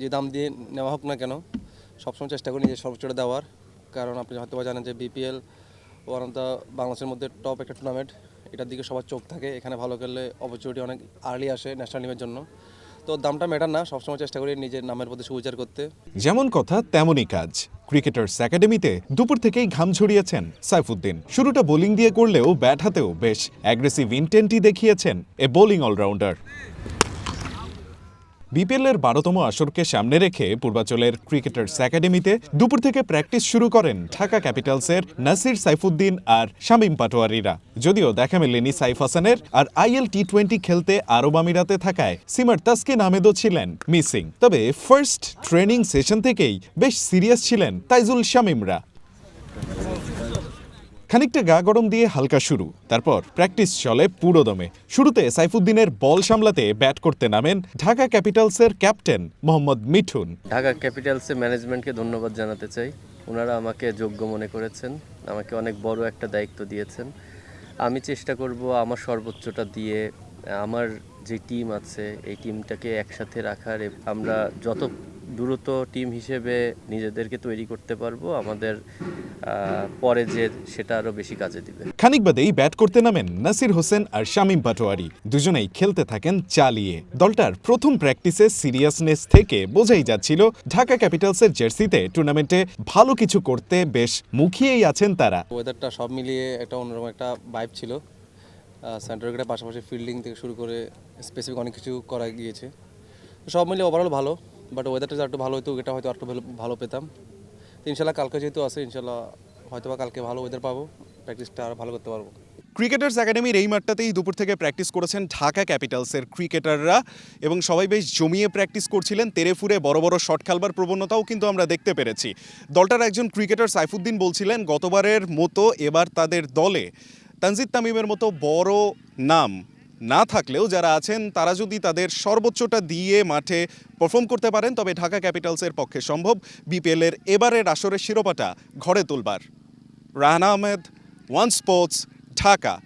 যে দাম দিয়ে নেওয়া হোক না কেন, সবসময় চেষ্টা করি নিজের সর্বোচ্চটা দেওয়ার। কারণ আপনি হয়তো জানেন যে বিপিএল ওয়ান অফ দ্য বাংলাদেশের মধ্যে টপ একটা টুর্নামেন্ট এটার দিকে সবার চোখ থাকে। এখানে ভালো খেললে অপরচুনিটি অনেক আর্লি আসে ন্যাশনাল টিমের জন্য। তো দামটা ম্যাটার না, সবসময় চেষ্টা করি নিজের নামের প্রতি সুবিচার করতে। যেমন কথা, তেমনই কাজ। ক্রিকেটার্স একাডেমিতে দুপুর থেকেই ঘাম ঝরিয়েছেন সাইফুদ্দিন। শুরুটা বোলিং দিয়ে করলেও ব্যাট হাতেও বেশ অ্যাগ্রেসিভ ইন্টেন্টই দেখিয়েছেন এ বোলিং অলরাউন্ডার বিপিএলের বারোতম আসরকে সামনে রেখে পূর্বাচলের ক্রিকেটার্স একাডেমিতে দুপুর থেকে প্র্যাকটিস শুরু করেন ঢাকা ক্যাপিটালসের নাসির সাইফুদ্দিন আর শামীম পাটোয়ারিরা। যদিও দেখা মেলেনি সাইফ হাসানের, আর আইএল টি টোয়েন্টি খেলতে আরব আমিরাতে থাকায় সিমার তাসকিন আহমেদও ছিলেন মিসিং। তবে ফার্স্ট ট্রেনিং সেশন থেকেই বেশ সিরিয়াস ছিলেন তাইজুল শামীমরা। খানিকটা গা গরম দিয়ে হালকা শুরু। তারপর প্র্যাকটিস চলে পুরো দমে শুরুতে সাইফুদ্দিনের বল সামলাতে ব্যাট করতে নামেন ঢাকা ক্যাপিটালসের ক্যাপ্টেন মোহাম্মদ মিঠুন। ঢাকা ক্যাপিটালসের ম্যানেজমেন্টকে ধন্যবাদ জানাতে চাই। ওনারা আমাকে যোগ্য মনে করেছেন, আমাকে অনেক বড় একটা দায়িত্ব দিয়েছেন। আমি চেষ্টা করব আমার সর্বোচ্চটা দিয়ে, আমার যে টিম আছে, এই টিমটাকে একসাথে রাখার। আমরা যত দ্রুত টিম হিসেবে নিজেদেরকে তৈরি করতে পারব, আমাদের পরে যে সেটা আরও বেশি কাজে দিবে। খানিক বাদেই ব্যাট করতে নামেন নাসির হোসেন আর শামীম পাটোয়ারি। দুজনেই খেলতে থাকেন চালিয়ে। দলটার প্রথম প্র্যাকটিসে সিরিয়াসনেস থেকে বোঝাই যাচ্ছিল ঢাকা ক্যাপিটালসের জার্সিতে টুর্নামেন্টে ভালো কিছু করতে বেশ মুখিয়েই আছেন তারা। ওয়েদারটা সব মিলিয়ে একটা অন্যরকম একটা ভাইব ছিল। সেন্টার উইকেটের পাশাপাশি ফিল্ডিং থেকে শুরু করে স্পেসিফিক অনেক কিছু করা গিয়েছে। সব মিলিয়ে ওভারঅল ভালো বাট ওয়েদারটা যদি একটু ভালো হতো উইকেটটা হয়তো একটু ভালো- ভালো পেতাম। ইনশাল্লাহ কালকে যেহেতু আছে, ইনশাল্লাহ হয়তো কালকে ভালো ওয়েদার পাবো প্র্যাকটিসটা আরও ভালো করতে পারব। ক্রিকেটার্স একাডেমির এই মাঠটাতেই দুপুর থেকে প্র্যাকটিস করেছেন ঢাকা ক্যাপিটালসের ক্রিকেটাররা এবং সবাই বেশ জমিয়ে প্র্যাকটিস করছিলেন তেরে ফুরে বড় বড় শট খেলবার প্রবণতাও কিন্তু আমরা দেখতে পেরেছি। দলটার একজন ক্রিকেটার সাইফুদ্দিন বলছিলেন, গতবারের মতো এবার তাদের দলে। তানজিদ তামিমের মতো বড় নাম না থাকলেও যারা আছেন, তারা যদি তাদের সর্বোচ্চটা দিয়ে মাঠে পারফর্ম করতে পারেন, তবে ঢাকা ক্যাপিটালসের পক্ষে সম্ভব। বিপিএলের এবারের আসরের শিরোপাটা ঘরে তুলবার। Rahana Ahmed One Sports Dhaka.